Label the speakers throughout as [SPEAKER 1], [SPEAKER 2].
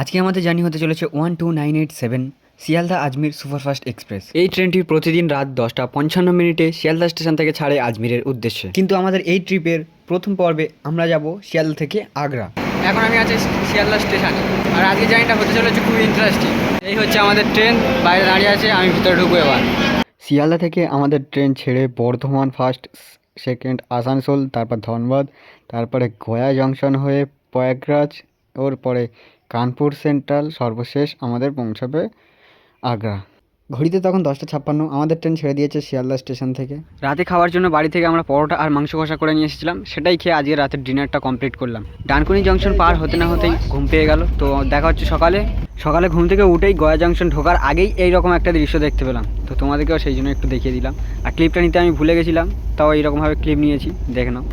[SPEAKER 1] আজকে আমাদের জানি হতে চলেছে one two nine eight seven Sealdah Ajmer superfast express. এই ট্রেনটি প্রতিদিন রাত দশটা পঞ্চান্ন মিনিটে শিয়ালদা স্টেশন থেকে ছাড়ে আজমিরের উদ্দেশ্যে। কিন্তু আমাদের এই ট্রিপের প্রথম পর্বে আমরা যাব শিয়ালদা থেকে আগ্রা। এখন আমি আছি শিয়ালদা স্টেশনে। আর আজকে জার্নিটা হতে চলেছে খুব ইন্টারেস্টিং এই হচ্ছে আমাদের ট্রেন, বাইরে দাঁড়িয়ে আছে, আমি ভিতরে ঢুকবো এবার। শিয়ালদা থেকে আমাদের ট্রেন ছেড়ে বর্ধমান ফার্স্ট সেকেন্ড আসানসোল, তারপর ধনবাদ, তারপরে গয়া জংশন হয়ে প্রয়াগরাজ ওর পরে কানপুর সেন্ট্রাল সর্বশেষ আমাদের পৌঁছাবে আগ্রা। ঘড়িতে তখন দশটা ছাপ্পান্ন, আমাদের ট্রেন ছেড়ে দিয়েছে শিয়ালদা স্টেশন থেকে। রাতে খাওয়ার জন্য বাড়ি থেকে আমরা পরোটা আর মাংস কষা করে নিয়ে এসেছিলাম, সেটাই খেয়ে আজকে রাতের ডিনারটা কমপ্লিট করলাম। ডানকুনি জংশন পার হতে না হতেই ঘুম পেয়ে গেল, তো দেখা হচ্ছে সকালে। সকালে ঘুম থেকে উঠেই গয়া জংশন ঢোকার আগেই এইরকম একটা দৃশ্য দেখতে পেলাম, তো তোমাদেরকেও সেই জন্য একটু দেখিয়ে দিলাম। আর ক্লিপটা নিতে আমি ভুলে গেছিলাম, তাও এইরকমভাবে ক্লিপ নিয়েছি, দেখে নাও।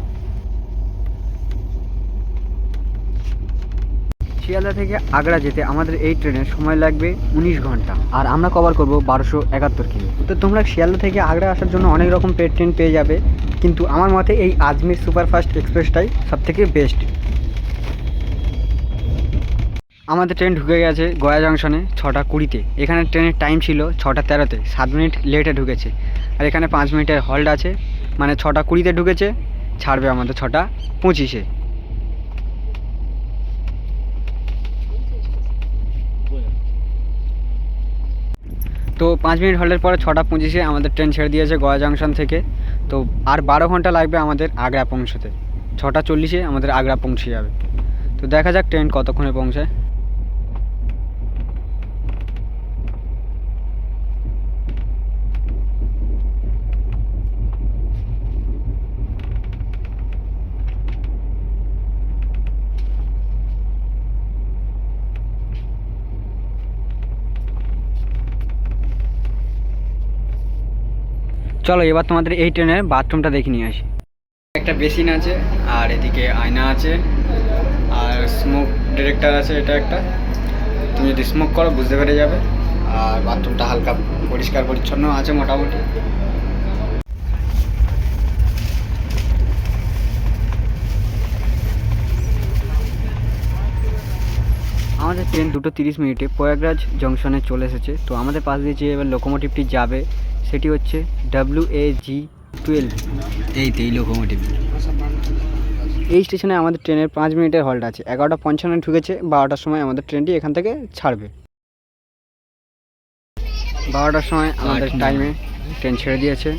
[SPEAKER 1] শিয়ালদা থেকে আগ্রা যেতে আমাদের এই ট্রেনের সময় লাগবে উনিশ ঘণ্টা। আর আমরা কভার করব বারোশো একাত্তর কিলো তো তোমরা শিয়ালদা থেকে আগ্রা আসার জন্য অনেক রকম পেড ট্রেন পেয়ে যাবে। কিন্তু আমার মতে এই আজমির সুপারফাস্ট এক্সপ্রেসটাই সব থেকে বেস্ট। আমাদের ট্রেন ঢুকে গেছে গয়া জংশনে ছটা কুড়িতে। এখানে ট্রেনের টাইম ছিল ছটা তেরোতে। সাত মিনিট লেটে ঢুকেছে। আর এখানে পাঁচ মিনিটের হল্ড আছে। মানে ছটা কুড়িতে ঢুকেছে, ছাড়বে আমাদের ছটা পঁচিশে তো পাঁচ মিনিট হল্ডের পরে ছটা পঁচিশে আমাদের ট্রেন ছেড়ে দিয়েছে গয়া জাংশন থেকে। তো আর বারো ঘণ্টা লাগবে আমাদের আগ্রা পৌঁছতে। ছটা চল্লিশে আমাদের আগ্রা পৌঁছে যাবে। তো দেখা যাক ট্রেন কতক্ষণে পৌঁছায়। চলো এবার তোমাদের এই ট্রেনের বাথরুমটা দেখে নিয়ে আসি। একটা বেসিন আছে আর এদিকে আয়না আছে আর স্মোক ডিরেক্টর আছে এটা একটা। তুমি যদি স্মোক করো বুঝতে পেরে যাবে। আর বাথরুমটা হালকা পরিষ্কার পরিচ্ছন্ন আছে মোটামুটি। আমাদের ট্রেন দুটো তিরিশ মিনিটে প্রয়াগরাজ জংশনে চলে এসেছে। তো আমাদের পাশ দিয়ে যে এবার লোকোমোটিভটি যাবে সেটি হচ্ছে ডাব্লিউ এ জি টুয়েলভ এই তো এই লোকোমোটিভ এই স্টেশনে আমাদের ট্রেনের পাঁচ মিনিটের হল্ট আছে। এগারোটা পঞ্চান্ন ঢুকেছে বারোটার সময় আমাদের ট্রেনটি এখান থেকে ছাড়বে। বারোটার সময় আমাদের টাইমে ট্রেন ছেড়ে দিয়েছে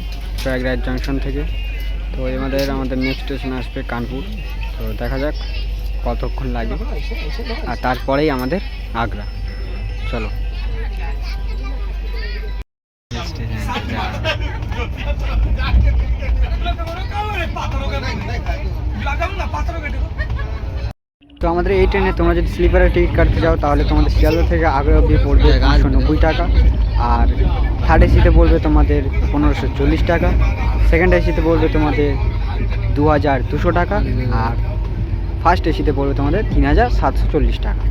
[SPEAKER 1] প্রয়াগরাজ জংশন থেকে। তো আমাদের আমাদের নেক্সট স্টেশন আসবে কানপুর। তো দেখা যাক কতক্ষণ লাগে। আর তারপরেই আমাদের আগ্রা। চলো। তো আমাদের এই ট্রেনে তোমরা যদি স্লিপারের টিকিট কাটতে যাও, তাহলে তোমাদের শিয়ালদা থেকে আগ্রা অবধি পড়বে একশো নব্বই টাকা। আর থার্ড এসিতে পড়বে তোমাদের পনেরোশো চল্লিশ টাকা। সেকেন্ড এসিতে পড়বে তোমাদের দু হাজার দুশো টাকা। আর ফার্স্ট এসিতে পড়বে তোমাদের তিন হাজার সাতশো চল্লিশ টাকা।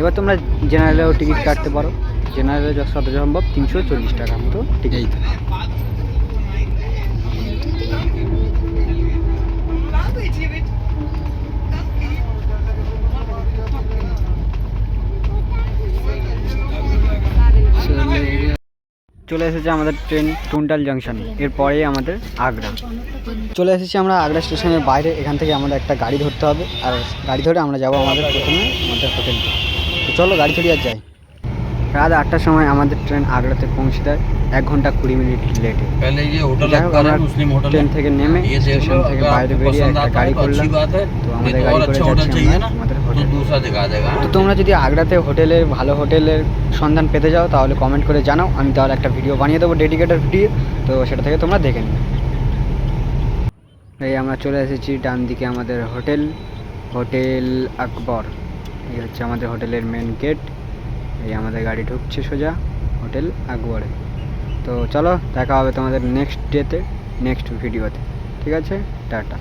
[SPEAKER 1] এবার তোমরা জেনারেলেও টিকিট কাটতে পারো। জেনারেলে যত সম্ভব তিনশো চল্লিশ টাকার মতো টিকিট। চলে এসেছে আমাদের ট্রেন টুন্টাল জাংশনে এরপরেই আমাদের আগ্রা। চলে এসেছি আমরা আগ্রা স্টেশনের বাইরে এখান থেকে আমাদের একটা গাড়ি ধরতে হবে। আর গাড়ি ধরে আমরা যাব আমাদের প্রথমে আমাদের হোটেলতে। তো চলো গাড়ি চড়ি আর যাই। রাত আটটার সময় আমাদের ট্রেন আগ্রাতে পৌঁছে দেয় এক ঘণ্টা কুড়ি মিনিট লেটে। ট্রেন থেকে নেমে স্টেশন থেকে বাইরে বেরিয়ে একটা গাড়ি করলাম। তো আমাদের গাড়ি করে যাচ্ছি আমাদের হোটেল তো তোমরা যদি আগ্রাতে হোটেলের ভালো হোটেলের সন্ধান পেতে যাও তাহলে কমেন্ট করে জানাও। আমি তাহলে একটা ভিডিও বানিয়ে দেবো ডেডিকেটেড ভিডিও তো সেটা থেকে তোমরা দেখে নিও। এই আমরা চলে এসেছি ডান দিকে আমাদের হোটেল হোটেল আকবর। এই হচ্ছে আমাদের হোটেলের মেন গেট এই আমাদের গাড়ি ঢুকছে সোজা হোটেল আকবরে। তো চলো, দেখা হবে তোমাদের নেক্সট ডেতে নেক্সট ভিডিওতে ঠিক আছে? টাটা।